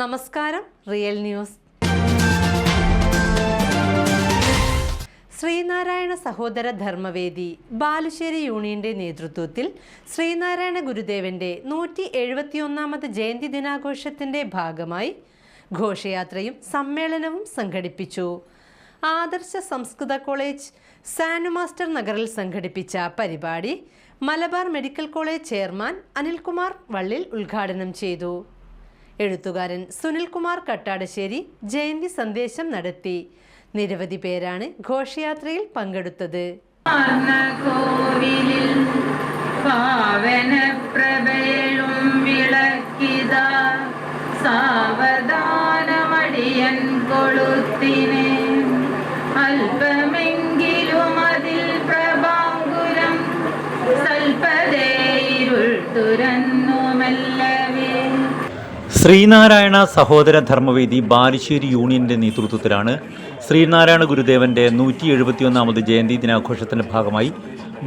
നമസ്കാരം real news. Sreenarayana സഹോദര ധർമ്മവേദി ബാലുശ്ശേരി യൂണിയന്റെ നേതൃത്വത്തിൽ ശ്രീനാരായണ ഗുരുദേവന്റെ നൂറ്റി എഴുപത്തിയൊന്നാമത് ജയന്തി ദിനാഘോഷത്തിന്റെ ഭാഗമായി ഘോഷയാത്രയും സമ്മേളനവും സംഘടിപ്പിച്ചു. ആദർശ സംസ്കൃത കോളേജ് സാനുമാസ്റ്റർ നഗറിൽ സംഘടിപ്പിച്ച പരിപാടി Malabar medical college chairman Anilkumar Vallil ഉദ്ഘാടനം ചെയ്തു. എഴുത്തുകാരൻ സുനിൽകുമാർ കട്ടാടശ്ശേരി ജയന്തി സന്ദേശം നടത്തി. നിരവധി പേരാണ് ഘോഷയാത്രയിൽ പങ്കെടുത്തത്. സാവധാനമടിയൻ ശ്രീനാരായണ സഹോദര ധർമ്മവേദി ബാലുശ്ശേരി യൂണിയന്റെ നേതൃത്വത്തിലാണ് ശ്രീനാരായണ ഗുരുദേവന്റെ നൂറ്റി എഴുപത്തിയൊന്നാമത് ജയന്തി ദിനാഘോഷത്തിന്റെ ഭാഗമായി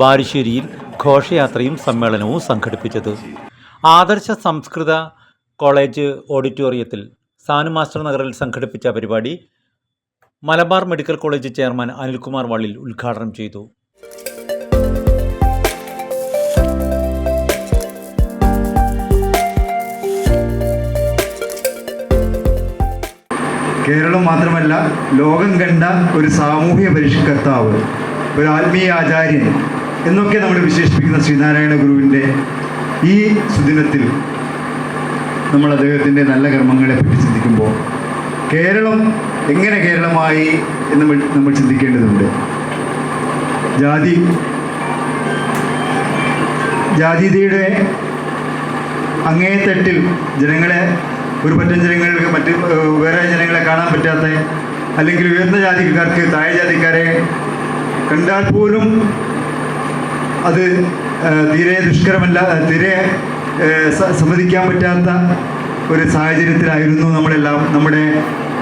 ബാലുശ്ശേരിയിൽ ഘോഷയാത്രയും സമ്മേളനവും സംഘടിപ്പിച്ചത്. ആദർശ സംസ്കൃത കോളേജ് ഓഡിറ്റോറിയത്തിൽ സാനുമാസ്റ്റർ നഗറിൽ സംഘടിപ്പിച്ച പരിപാടി Malabar medical college chairman Anilkumar Vallil ഉദ്ഘാടനം ചെയ്തു. കേരളം മാത്രമല്ല ലോകം കണ്ട ഒരു സാമൂഹ്യ പരിഷ്കർത്താവ് ഒരു ആത്മീയ ആചാര്യൻ എന്നൊക്കെ നമ്മൾ വിശേഷിപ്പിക്കുന്ന ശ്രീനാരായണ ഗുരുവിന്റെ ഈ സുദിനത്തിൽ നമ്മൾ അദ്ദേഹത്തിന്റെ നല്ല കർമ്മങ്ങളെ പറ്റി ചിന്തിക്കുമ്പോൾ കേരളം എങ്ങനെ കേരളമായി എന്ന് നമ്മൾ ചിന്തിക്കേണ്ടതുണ്ട്. ജാതി ജാതീയതയുടെ അങ്ങേത്തട്ടിൽ ജനങ്ങളെ ഒരു പറ്റം ജനങ്ങൾക്ക് മറ്റ് വേറെ ജനങ്ങളെ കാണാൻ പറ്റാത്ത അല്ലെങ്കിൽ ഉയർന്ന ജാതിക്കാർക്ക് താഴെ ജാതിക്കാരെ കണ്ടാൽ പോലും അത് തീരെ ദുഷ്കരമല്ല തീരെ സമ്മതിക്കാൻ പറ്റാത്ത ഒരു സാഹചര്യത്തിലായിരുന്നു നമ്മളെല്ലാം. നമ്മുടെ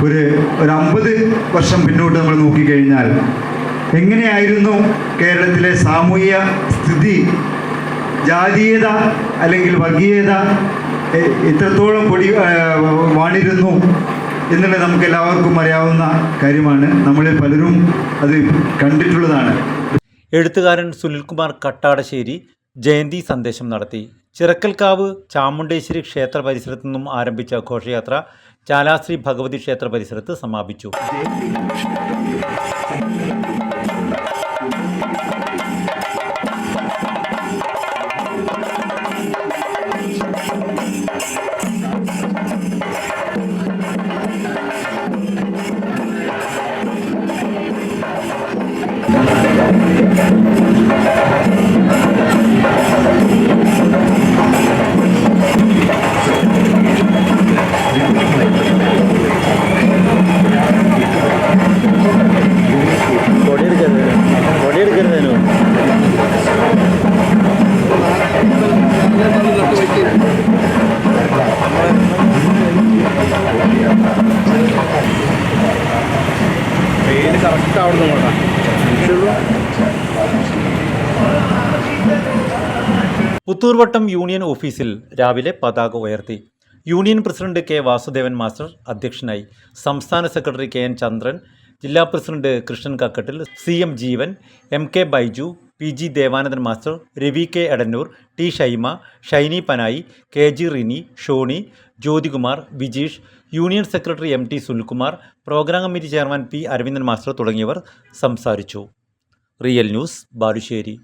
ഒരു ഒരു അമ്പത് വർഷം പിന്നോട്ട് നമ്മൾ നോക്കിക്കഴിഞ്ഞാൽ എങ്ങനെയായിരുന്നു കേരളത്തിലെ സാമൂഹ്യ സ്ഥിതി? ജാതീയത അല്ലെങ്കിൽ വർഗീയത എത്രത്തോളം പൊടി വാണിരുന്നു എന്നുള്ളത് നമുക്ക് എല്ലാവർക്കും അറിയാവുന്ന കാര്യമാണ്. നമ്മളിൽ പലരും അത് കണ്ടിട്ടുള്ളതാണ്. എഴുത്തുകാരൻ സുനിൽകുമാർ കട്ടാടശ്ശേരി ജയന്തി സന്ദേശം നടത്തി. ചിറക്കൽക്കാവ് ചാമുണ്ടേശ്വരി ക്ഷേത്ര പരിസരത്തു നിന്നും ആരംഭിച്ച ഘോഷയാത്ര ചാലാശ്രീ ഭഗവതി ക്ഷേത്ര പരിസരത്ത് സമാപിച്ചു. പുത്തൂർവട്ടം യൂണിയൻ ഓഫീസിൽ രാവിലെ പതാക ഉയർത്തി. Union president K Vasudevan master അധ്യക്ഷനായി. സംസ്ഥാന സെക്രട്ടറി കെ എൻ ചന്ദ്രൻ ജില്ലാ president Krishnan Kakkattil C M Jeevan M K Baiju P G Devanandan master Ravi K Edannur T Shaima Shaini Panayi K G Rini Shoni Jyothikumar Vijeesh union secretary M T Sunilkumar programme committee chairman P Aravindan master തുടങ്ങിയവർ സംസാരിച്ചു. Real news Balussery.